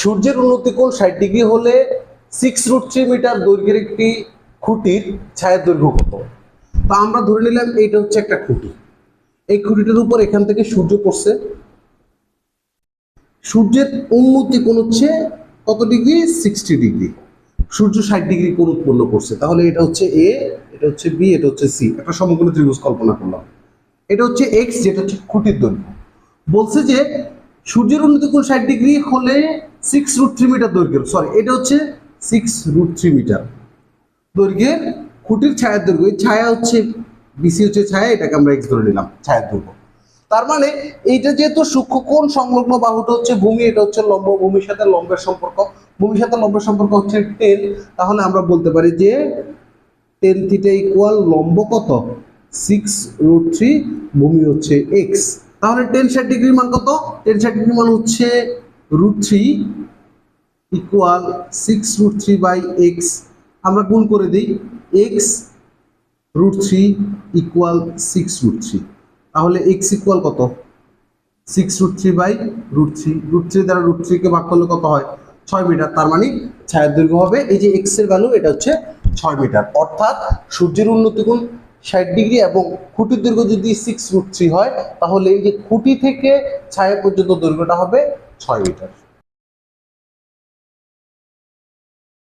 সূর্যের উন্নতি কোণ ষাট ডিগ্রি হলে সিক্স রুট থ্রি মিটার দৈর্ঘ্যের একটি খুঁটির ছায়ের দৈর্ঘ্য কত? তা আমরা ধরে নিলাম এইটা হচ্ছে একটা খুঁটি। এই খুঁটিটার উপর এখান থেকে সূর্য পড়ছে। সূর্যের উন্নতি কোণ হচ্ছে কত ডিগ্রি? Sixty degree. সূর্য ষাট ডিগ্রি কোণ উৎপন্ন করছে। তাহলে এটা হচ্ছে এ এটা হচ্ছে বি এটা হচ্ছে সি একটা সমগ্র ত্রিভুজ কল্পনা করলাম। এটা হচ্ছে এক্স যেটা হচ্ছে খুঁটির দৈর্ঘ্য। বলছে যে সূর্যের উন্নতি কোণ ষাট ডিগ্রি হলে সিক্স রুট থ্রি মিটার দৈর্ঘ্যের সরি এটা হচ্ছে সিক্স রুট থ্রি মিটার দৈর্ঘ্যের খুঁটির ছায়ার দৈর্ঘ্য ছায়া হচ্ছে বিসি হচ্ছে ছায়া, এটাকে আমরা এক্স ধরে নিলাম, ছায়ার দৈর্ঘ্য। তার মানে এইটা যেহেতু সূক্ষ্ম কোণ সংলগ্ন বাহুটা হচ্ছে ভূমি, এটা হচ্ছে লম্ব, ভূমির সাথে লম্বের সম্পর্ক। ভূমির সাথে লম্বের সম্পর্ক হচ্ছে টেন তাহলে আমরা বলতে পারি যে টেন থিটা ইকুয়াল লম্ব কত? সিক্স রুট থ্রি ভূমি হচ্ছে এক্স তাহলে টেন ষাট ডিগ্রির মান কত? টেন ষাট ডিগ্রির মান হচ্ছে root three equal six root three by x আমরা গুণ করে দিই x root three equal six root three তাহলে এক্স ইকুয়াল কত? Six root three by root three root three দ্বারা রুট থ্রিকে ভাগ করলে কত হয়? ছয় মিটার। তার মানে ছায়ার দৈর্ঘ্য হবে, এই যে এক্সের ভ্যালু এটা হচ্ছে ছয় মিটার। অর্থাৎ সূর্যের উন্নতি কোণ ষাট ডিগ্রি এবং খুঁটির দৈর্ঘ্য যদি সিক্স রুট থ্রি হয়, তাহলে এই যে খুঁটি থেকে ছায়া পর্যন্ত দৈর্ঘ্যটা হবে ছয় মিটার